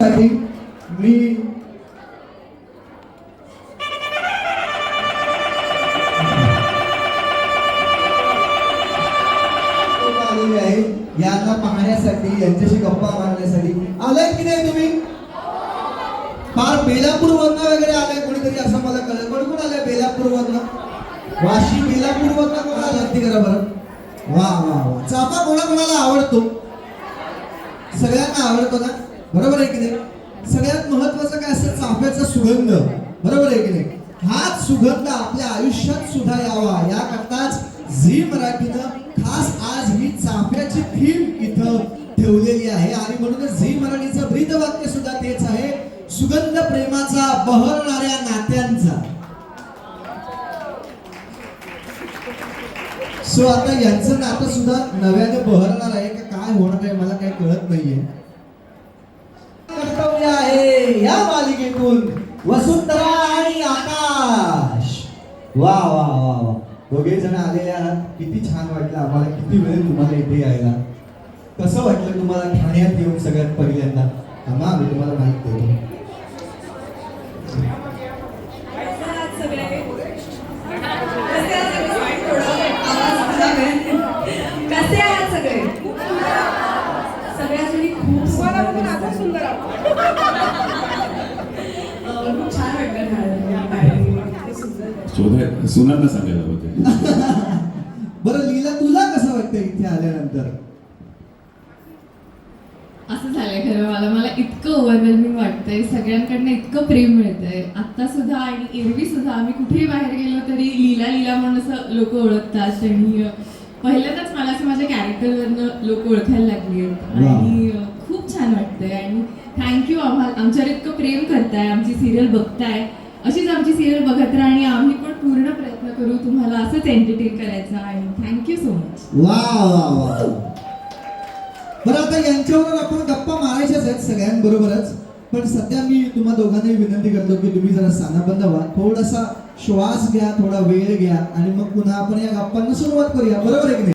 साठी मी आलेले आहे. यांना पाहण्यासाठी यांच्याशी गप्पा मारण्यासाठी. आलाय की नाही तुम्ही? फार बेलापूर वरनं वगैरे आलाय कोणीतरी असं मला कळलं. कोण कोण आलंय बेलापूर वरनं वाशी बेलापूर वरनं कोण आलं ती करा बरं? वा वा वा. चाफा कोणा कोणाला आवडतो? सगळ्यांना आवडतो ना? बरोबर आहे की नाही? सगळ्यात महत्वाचं काय असतं? चाफ्याचा सुगंध. बरोबर आहे की नाही? हाच सुगंध आपल्या आयुष्यात सुद्धा यावा. याकरताच झी मराठीनं खास आज ही चाफ्याची थीम इथं ठेवलेली आहे. आणि म्हणूनच झी मराठीचं ब्रीद वाक्य सुद्धा तेच आहे. सुगंध प्रेमाचा बहरणाऱ्या नात्यांचा. सो आता यांचं नातं सुद्धा नव्याने बहरणार आहे का? काय होणार आहे? मला काही कळत नाहीये कर्तव्य आहे या मालिकेतून वसुंधरा आणि आकाश. वा वा वा वा. दोघे जण आलेले आहात. किती छान वाटलं आम्हाला. किती वेळ तुम्हाला इथे यायला. कसं वाटलं तुम्हाला ठाण्यात येऊन सगळ्यात पहिल्यांदा? थांबा मी तुम्हाला माहीत देतो कसे आहात सगळे? कसे आहात सगळे? थोडं आवाज सांगा. कसे आहात सगळे सगळ्या जणी खूप सुंदर अं, खूप छान वाटलं ठाण्यात. आणि इतके शोधाय सुनांना सांगायला होते. बरं लीला तुला कसं वाटतं इथे आल्यानंतर? असं झालंय खरं मला मला इतकं ओव्हरवेल्मिंग वाटतंय. सगळ्यांकडनं इतकं प्रेम मिळतंय. आत्ता सुद्धा आणि एरवी सुद्धा आम्ही कुठेही बाहेर गेलो तरी लीला लीला म्हणून असं लोक ओळखतात. आणि पहिल्यांदाच मला असं माझ्या कॅरेक्टरवरनं लोक ओळखायला लागली आहेत. आणि खूप छान वाटतंय. आणि थँक्यू आम्हाला आमच्यावर इतकं प्रेम करताय. आमची सिरियल बघताय. अशीच आमची सिरियल बघत राहा आणि आम्ही पण पूर्ण प्रयत्न करू तुम्हाला असंच एंटरटेन करायचं आणि थँक्यू सो मच वा वा वा बरं आता यांच्यावर आपण गप्पा मारायच्याच आहेत सगळ्यांबरोबरच. पण सध्या मी तुम्हा दोघांनाही विनंती करतो की तुम्ही जरा सानाबंद व्हा. थोडासा श्वास घ्या थोडा वेळ घ्या आणि मग पुन्हा आपण या गप्पांना सुरुवात करूया. बरोबर आहे की नाही?